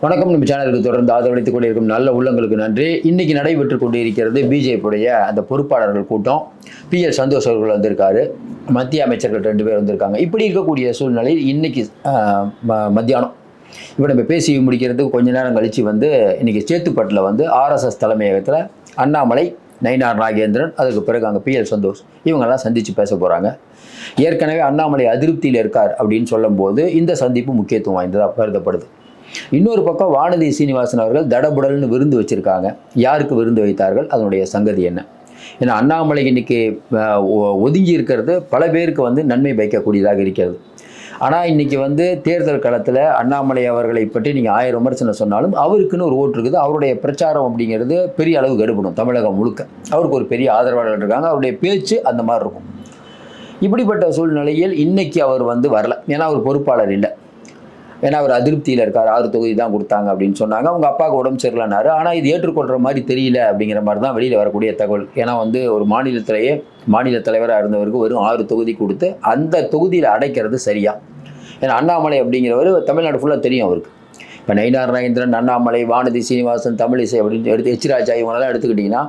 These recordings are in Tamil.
வணக்கம். நம்ம சேனலுக்கு தொடர்ந்து ஆதரவளித்துக் கொண்டிருக்கும் நல்ல உள்ளங்களுக்கு நன்றி. இன்னைக்கு நடைபெற்று கொண்டிருக்கிறது பிஜேபியுடைய அந்த பொறுப்பாளர்கள் கூட்டம். பி எல் சந்தோஷ் அவர்கள் வந்திருக்காரு. மத்திய அமைச்சர்கள் ரெண்டு பேர் வந்திருக்காங்க. இப்படி இருக்கக்கூடிய சூழ்நிலையில் இன்னைக்கு ம- மத்தியானம். இப்போ நம்ம பேசி முடிக்கிறதுக்கு கொஞ்ச நேரம் கழித்து வந்து இன்னைக்கு சேத்துப்பட்டில் வந்து ஆர்எஸ்எஸ் தலைமையகத்தில் அண்ணாமலை நயினார் நாகேந்திரன் அதுக்கு பிறகு அங்கே பிஎல் சந்தோஷ் இவங்கெல்லாம் சந்தித்து பேச போகிறாங்க ஏற்கனவே அண்ணாமலை அதிருப்தியில் இருக்கார் அப்படின்னு சொல்லும்போது இந்த சந்திப்பு முக்கியத்துவம் வாய்ந்ததாக கருதப்படுது. இன்னொரு பக்கம் வானதி சீனிவாசன் அவர்கள் தடபுடல்னு விருந்து வச்சிருக்காங்க. யாருக்கு விருந்து வைத்தார்கள்? அதனுடைய சங்கதி என்ன? ஏன்னா அண்ணாமலை இன்னைக்கு ஒ- ஒதுங்கி இருக்கிறது பல பேருக்கு வந்து நன்மை பயக்கக்கூடியதாக இருக்கிறது. ஆனால் இன்னைக்கு வந்து தேர்தல் களத்தில் அண்ணாமலை அவர்களை பற்றி நீங்கள் ஆயிரம் விமர்சனம் சொன்னாலும் அவருக்குன்னு ஒரு ஓட்டு இருக்குது. அவருடைய பிரச்சாரம் அப்படிங்கிறது பெரிய அளவு கெடுபடும் தமிழகம் முழுக்க. அவருக்கு ஒரு பெரிய ஆதரவாளர்கள் இருக்காங்க. அவருடைய பேச்சு அந்த மாதிரி இருக்கும். இப்படிப்பட்ட சூழ்நிலையில் இன்றைக்கி அவர் வந்து வரல. ஏன்னா அவர் பொறுப்பாளர் இல்லை. ஏன்னா அவர் அதிருப்தியில் இருக்கார். ஆறு தொகுதி தான் கொடுத்தாங்க அப்படின்னு சொன்னாங்க. அவங்க அப்பாவுக்கு உடம்பு சரியில்லைனாரு. ஆனால் இது ஏற்றுக்கொள்கிற மாதிரி தெரியல அப்படிங்கிற மாதிரி தான் வெளியில் வரக்கூடிய தகவல். ஏன்னா வந்து ஒரு மாநிலத்திலேயே மாநில தலைவராக இருந்தவருக்கு வெறும் ஆறு தொகுதி கொடுத்து அந்த தொகுதியில் அடைக்கிறது சரியா? ஏன்னா அண்ணாமலை அப்படிங்கிறவர் தமிழ்நாடு ஃபுல்லாக தெரியும் அவருக்கு. இப்போ நயினார் நாகேந்திரன் அண்ணாமலை வானதி சீனிவாசன் தமிழிசை அப்படின்னு எடுத்து எச் ராஜா இவங்கெல்லாம் எடுத்துக்கிட்டிங்கன்னா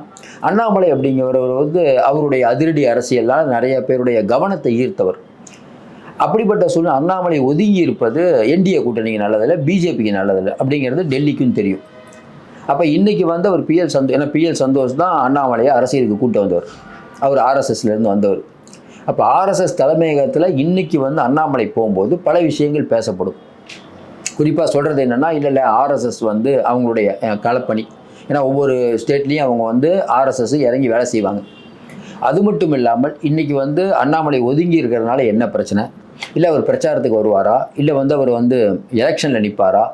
அண்ணாமலை அப்படிங்கிறவர் வந்து அவருடைய அதிரடி அரசியலால் நிறைய பேருடைய கவனத்தை ஈர்த்தவர். அப்படிப்பட்ட சூழ்நிலை அண்ணாமலை ஒதுங்கி இருப்பது என்டிஏ கூட்டணிக்கு நல்லதில்லை பிஜேபிக்கு நல்லதில்லை அப்படிங்கிறது டெல்லிக்கும் தெரியும். அப்போ இன்றைக்கி வந்து அவர் பிஎல் சந்தோ ஏன்னா பிஎல் சந்தோஷ் தான் அண்ணாமலையை அரசியலுக்கு கூட்ட வந்தவர். அவர் ஆர்எஸ்எஸ்லேருந்து வந்தவர். அப்போ ஆர்எஸ்எஸ் தலைமையகத்தில் இன்றைக்கி வந்து அண்ணாமலை போகும்போது பல விஷயங்கள் பேசப்படும். குறிப்பாக சொல்கிறது என்னென்னா இல்லை இல்லை ஆர்எஸ்எஸ் வந்து அவங்களுடைய களப்பணி. ஏன்னா ஒவ்வொரு ஸ்டேட்லேயும் அவங்க வந்து ஆர்எஸ்எஸ் இறங்கி வேலை செய்வாங்க. அது மட்டும் இல்லாமல் இன்றைக்கி வந்து அண்ணாமலை ஒதுங்கி இருக்கிறதுனால என்ன பிரச்சனை? இல்லை அவர் பிரச்சாரத்துக்கு வருவாரா? இல்லை வந்து அவர் வந்து எலெக்ஷனில் நிற்பாரா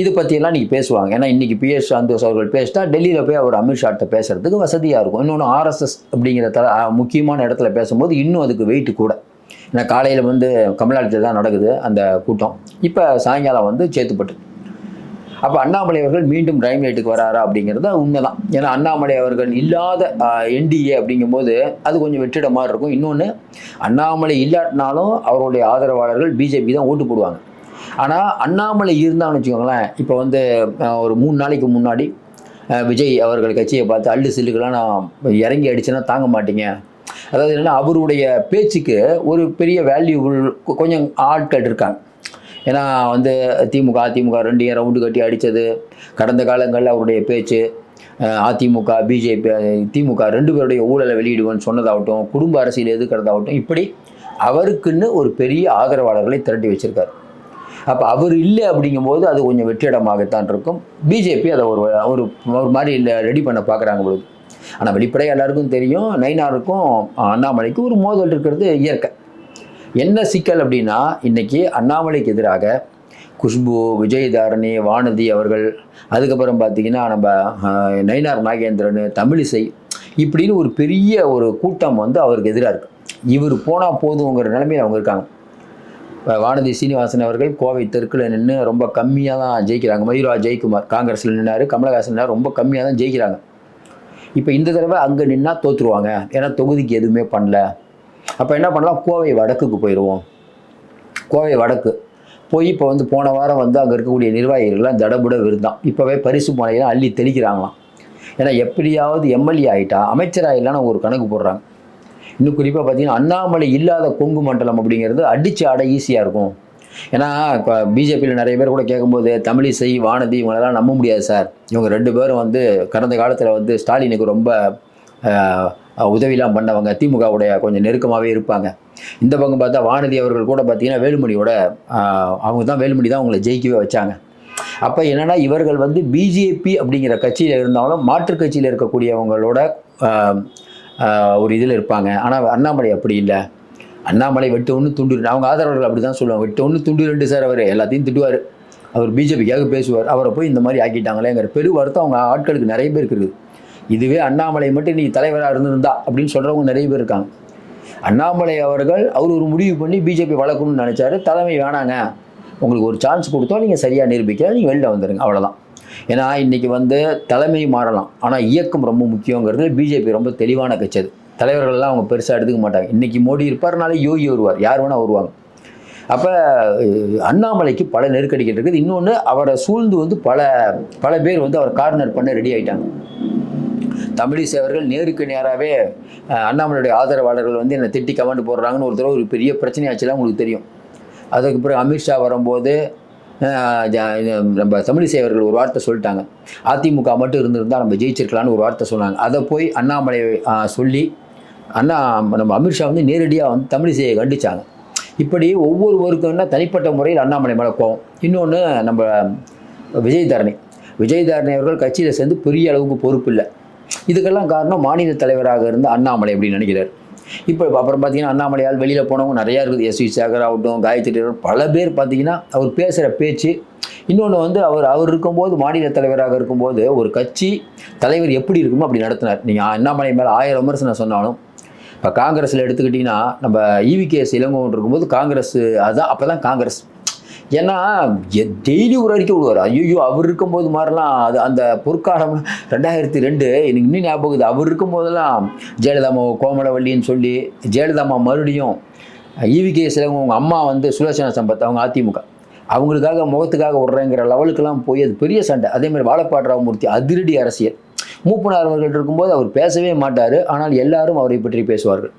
இது பற்றியெல்லாம் நீங்கள் பேசுவாங்க. ஏன்னா இன்றைக்கி பிஎஸ் சந்தோஷ் அவர்கள் பேசிட்டா டெல்லியில் போய் அவர் அமித்ஷாட்ட பேசுகிறதுக்கு வசதியாக இருக்கும். இன்னொன்று ஆர்எஸ்எஸ் அப்படிங்கிற த முக்கியமான இடத்துல பேசும்போது இன்னும் அதுக்கு வெயிட்டு கூட. ஏன்னா காலையில் வந்து கமலாலயத்தில் தான் நடக்குது அந்த கூட்டம். இப்போ சாயங்காலம் வந்து சேத்துப்பட்டு. அப்போ அண்ணாமலை அவர்கள் மீண்டும் லைட்டுக்கு வராரா அப்படிங்கிறது உண்மைதான். ஏன்னா அண்ணாமலை அவர்கள் இல்லாத என்டிஏ அப்படிங்கும்போது அது கொஞ்சம் வெற்றிட மாதிரி இருக்கும். இன்னொன்று அண்ணாமலை இல்லாட்டினாலும் அவருடைய ஆதரவாளர்கள் பிஜேபி தான் ஓட்டு போடுவாங்க. ஆனால் அண்ணாமலை இருந்தான்னு வச்சுக்கோங்களேன் இப்போ வந்து ஒரு மூணு நாளைக்கு முன்னாடி விஜய் அவர்கள் கட்சியை பார்த்து அள்ளு சில்லுக்கெல்லாம் நான் இறங்கி அடிச்சேன்னா தாங்க மாட்டீங்க. அதாவது என்னென்னா அவருடைய பேச்சுக்கு ஒரு பெரிய வேல்யூபிள் கொஞ்சம் ஆட்கள் இருக்காங்க. ஏன்னா வந்து திமுக அதிமுக ரெண்டு ரவுண்டு கட்டி அடித்தது கடந்த காலங்களில் அவருடைய பேச்சு அதிமுக பிஜேபி திமுக ரெண்டு பேருடைய ஊழலை வெளியிடுவேன்னு சொன்னதாகட்டும் குடும்ப அரசியல் எதுக்கிறதாகட்டும் இப்படி அவருக்குன்னு ஒரு பெரிய ஆதரவாளர்களை திரட்டி வச்சிருக்காரு. அப்போ அவர் இல்லை அப்படிங்கும்போது அது கொஞ்சம் வெற்றிடமாகத்தான் இருக்கும். பிஜேபி அதை ஒரு ஒரு ஒரு மாதிரி இல்லை ரெடி பண்ண பார்க்குறாங்க பொழுது. ஆனால் வெளிப்படையாக எல்லாருக்கும் தெரியும் நைனாருக்கும் அண்ணாமலைக்கும் ஒரு மோதல் இருக்கிறது இயற்கை. என்ன சிக்கல் அப்படின்னா இன்றைக்கி அண்ணாமலைக்கு எதிராக குஷ்பு விஜயதாரணி வானதி அவர்கள் அதுக்கப்புறம் பார்த்தீங்கன்னா நம்ம நயினார் நாகேந்திரன் தமிழிசை இப்படின்னு ஒரு பெரிய ஒரு கூட்டம் வந்து அவருக்கு எதிராக இருக்குது இவர் போனால் போதுங்கிற நிலைமையில் அவங்க இருக்காங்க. வானதி சீனிவாசன் அவர்கள் கோவை தெற்கில் நின்று ரொம்ப கம்மியாக தான் ஜெயிக்கிறாங்க. மயூரா ஜெயக்குமார் காங்கிரஸில் நின்னாரு கமலஹாசன் நின்னாரு, ரொம்ப கம்மியாக தான் ஜெயிக்கிறாங்க. இப்போ இந்த தடவை அங்கே நின்னா தோற்றுருவாங்க ஏன்னா தொகுதிக்கு எதுவுமே பண்ணல. அப்போ என்ன பண்ணலாம்? கோவை வடக்குக்கு போயிடுவோம் கோவை வடக்கு. போய் இப்போ வந்து போன வாரம் வந்து அங்கே இருக்கக்கூடிய நிர்வாகிகள்லாம் தடபுட விருந்தான். இப்போவே பரிசு முனையெல்லாம் அள்ளி தெளிக்கிறாங்களாம். ஏன்னா எப்படியாவது எம்எல்ஏ ஆகிட்டா அமைச்சராகிடலான்னு ஒரு கணக்கு போடுறாங்க. இன்னும் குறிப்பாக பார்த்தீங்கன்னா அண்ணாமலை இல்லாத கொங்கு மண்டலம் அப்படிங்கிறது அடிச்சு ஆட ஈஸியாக இருக்கும். ஏன்னா இப்போ பிஜேபியில் நிறைய பேர் கூட கேட்கும்போது தமிழிசை வானதி இவங்களெல்லாம் நம்ப முடியாது சார். இவங்க ரெண்டு பேரும் வந்து கடந்த காலத்தில் வந்து ஸ்டாலினுக்கு ரொம்ப உதவிலாம் பண்ணவங்க திமுகவுடைய கொஞ்சம் நெருக்கமாகவே இருப்பாங்க. இந்த பக்கம் பார்த்தா வானதி அவர்கள் கூட பார்த்தீங்கன்னா வேலுமணியோட அவங்க தான் வேலுமணி தான் அவங்கள ஜெயிக்கவே வச்சாங்க. அப்போ என்னன்னா இவர்கள் வந்து பிஜேபி அப்படிங்கிற கட்சியில் இருந்தாலும் மாற்றுக் கட்சியில் இருக்கக்கூடியவங்களோட ஒரு இதில் இருப்பாங்க. ஆனால் அண்ணாமலை அப்படி இல்லை. அண்ணாமலை வெட்டு ஒன்று துண்டு ரெண்டு. அவங்க ஆதரவாளர்கள் அப்படி தான் சொல்லுவாங்க. வெட்டு ஒன்று துண்டு ரெண்டு சார் அவர் எல்லாத்தையும் திட்டுவார். அவர் பிஜேபிக்காக பேசுவார். அவரை போய் இந்த மாதிரி ஆக்கிட்டாங்களேங்கிற பெரு வருத்தம் அவங்க ஆட்களுக்கு நிறைய பேருக்கு இருக்குது. இதுவே அண்ணாமலை மட்டும் நீ தலைவராக இருந்திருந்தா அப்படின்னு சொல்கிறவங்க நிறைய பேர் இருக்காங்க. அண்ணாமலை அவர்கள் அவர் ஒரு முடிவு பண்ணி பிஜேபி வளர்க்கணும்னு நினச்சாரு. தலைமை வேணாங்க. உங்களுக்கு ஒரு சான்ஸ் கொடுத்தோம். நீங்கள் சரியாக நிரூபிக்க. நீங்கள் வெளில வந்துடுங்க அவ்வளோதான் ஏன்னா இன்றைக்கி வந்து தலைமை மாறலாம். ஆனால் இயக்கம் ரொம்ப முக்கியங்கிறது பிஜேபி ரொம்ப தெளிவான கட்சி அது. தலைவர்கள்லாம் அவங்க பெருசாக எடுத்துக்க மாட்டாங்க. இன்றைக்கி மோடி இருப்பார் நாளை யோகி வருவார். யார் வேணால் வருவாங்க. அப்போ அண்ணாமலைக்கு பல நெருக்கடிகள் இருக்குது. இன்னொன்று அவரை சூழ்ந்து வந்து பல பல பேர் வந்து அவர் கார்னர் பண்ண ரெடி ஆகிட்டாங்க தமிழிசை அவர்கள் நேருக்கு நேராகவே அண்ணாமலையுடைய ஆதரவாளர்கள் வந்து என்னை திட்டி கமெண்ட் போடுறாங்கன்னு ஒரு தடவை ஒரு பெரிய பிரச்சனையாச்சுலாம் உங்களுக்கு தெரியும். அதுக்கு பிறகு அமித்ஷா வரும்போது நம்ம தமிழிசை அவர்கள் ஒரு வார்த்தை சொல்லிட்டாங்க. அதிமுக மட்டும் இருந்திருந்தால் நம்ம ஜெயிச்சிருக்கலாம்னு ஒரு வார்த்தை சொன்னாங்க. அதை போய் அண்ணாமலை சொல்லி அண்ணா நம்ம அமித்ஷா வந்து நேரடியாக வந்து தமிழிசையை கண்டிச்சாங்க. இப்படி ஒவ்வொருவருக்கும் என்ன தனிப்பட்ட முறையில் அண்ணாமலை மேலே இன்னொன்று நம்ம விஜய் தரணி விஜய் தரணி அவர்கள் கட்சியில் சேர்ந்து பெரிய அளவுக்கு பொறுப்பு இல்லை. இதுக்கெல்லாம் காரணம் மாநில தலைவராக இருந்த அண்ணாமலை அப்படின்னு நினைக்கிறார். இப்போ அப்புறம் பார்த்தீங்கன்னா அண்ணாமலையால் வெளியில் போனவங்க நிறையா இருக்குது. எஸ் வி சேகர் ஆகட்டும் காயத்ரி பல பேர் பார்த்தீங்கன்னா அவர் பேசுகிற பேச்சு. இன்னொன்று வந்து அவர் அவர் இருக்கும்போது மாநில தலைவராக இருக்கும்போது ஒரு கட்சி தலைவர் எப்படி இருக்குமோ அப்படி நடத்தினார். நீங்கள் அண்ணாமலை மேலே ஆயிரம் விமர்சனம் சொன்னாலும் இப்போ காங்கிரஸில் எடுத்துக்கிட்டிங்கன்னா நம்ம இவிகேஎஸ் இளங்கோன் இருக்கும்போது காங்கிரஸ் அதுதான் அப்போ தான் காங்கிரஸ். ஏன்னா டெய்லி ஒரு அறிக்கை விடுவார். ஐயோ அவர் இருக்கும்போது மாதிரிலாம் அது அந்த பொற்காலம் ரெண்டாயிரத்தி ரெண்டு எனக்கு இன்னும் ஞாபகம் இருக்குது. அவர் இருக்கும்போதெல்லாம் ஜெயலலிதாமா கோமலவள்ளின்னு சொல்லி ஜெயலலிதாமா மறுபடியும் ஈவிகே சிலவங்க அவங்க அம்மா வந்து சுலோச்சனா சம்பத் அவங்க அதிமுக. அவங்களுக்காக முகத்துக்காக விட்றேங்கிற லெவலுக்கெல்லாம் போய் அது பெரிய சண்டை. அதேமாதிரி வாழப்பாடு ராமமூர்த்தி அதிரடி அரசியல். மூப்பனார் அவர்கள் இருக்கும்போது அவர் பேசவே மாட்டார். ஆனால் எல்லாரும் அவரை பற்றி பேசுவார்கள்.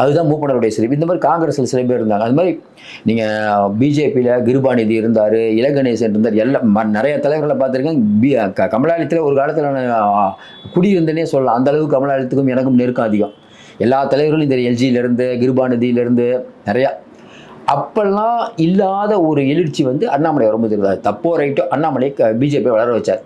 அதுதான் மூப்பனருடைய சிறப்பு இந்த மாதிரி காங்கிரஸில் சில பேர் இருந்தாங்க. அது மாதிரி நீங்கள் பிஜேபியில் கிருபாநிதி இருந்தார் இலகணேசன் இருந்தார் எல்லாம் நிறைய தலைவர்களை பார்த்துருக்கேன். பி க கமலாலயத்தில் ஒரு காலத்தில் நான் குடியிருந்தேனே சொல்லலாம். அந்த அளவுக்கு கமலாலயத்துக்கும் எனக்கும் நெருக்கம் அதிகம். எல்லா தலைவர்களும் இந்த எல்ஜியிலேருந்து கிருபாநிதியிலேருந்து நிறையா. அப்பெல்லாம் இல்லாத ஒரு எழுச்சி வந்து அண்ணாமலை வரும்போது இருந்தார் தப்போ ரைட்டோ அண்ணாமலை பிஜேபி வளர வச்சார்.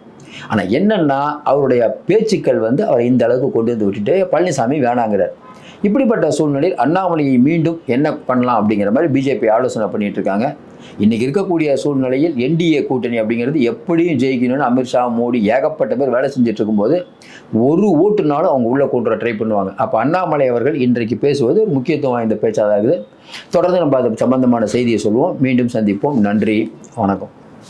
ஆனால் என்னென்னா அவருடைய பேச்சுக்கள் வந்து அவரை இந்த அளவுக்கு கொண்டு வந்து விட்டுட்டு பழனிசாமி வேணாங்கிறார். இப்படிப்பட்ட சூழ்நிலையில் அண்ணாமலையை மீண்டும் என்ன பண்ணலாம் அப்படிங்கிற மாதிரி பிஜேபி ஆலோசனை பண்ணிட்டு இருக்காங்க இன்னைக்கு இருக்கக்கூடிய சூழ்நிலையில் என்டிஏ கூட்டணி அப்படிங்கிறது எப்படியும் ஜெயிக்கணும்னு அமித்ஷா மோடி ஏகப்பட்ட பேர் வேலை செஞ்சுட்டு இருக்கும்போது ஒரு ஓட்டுனாலும் அவங்க உள்ளே கொண்டு வர ட்ரை பண்ணுவாங்க. அப்போ அண்ணாமலை அவர்கள் இன்றைக்கு பேசுவது முக்கியத்துவம் வாய்ந்த பேச்சாக இருக்குது. தொடர்ந்து நம்ம அது சம்பந்தமான செய்தியை சொல்லுவோம். மீண்டும் சந்திப்போம். நன்றி. வணக்கம்.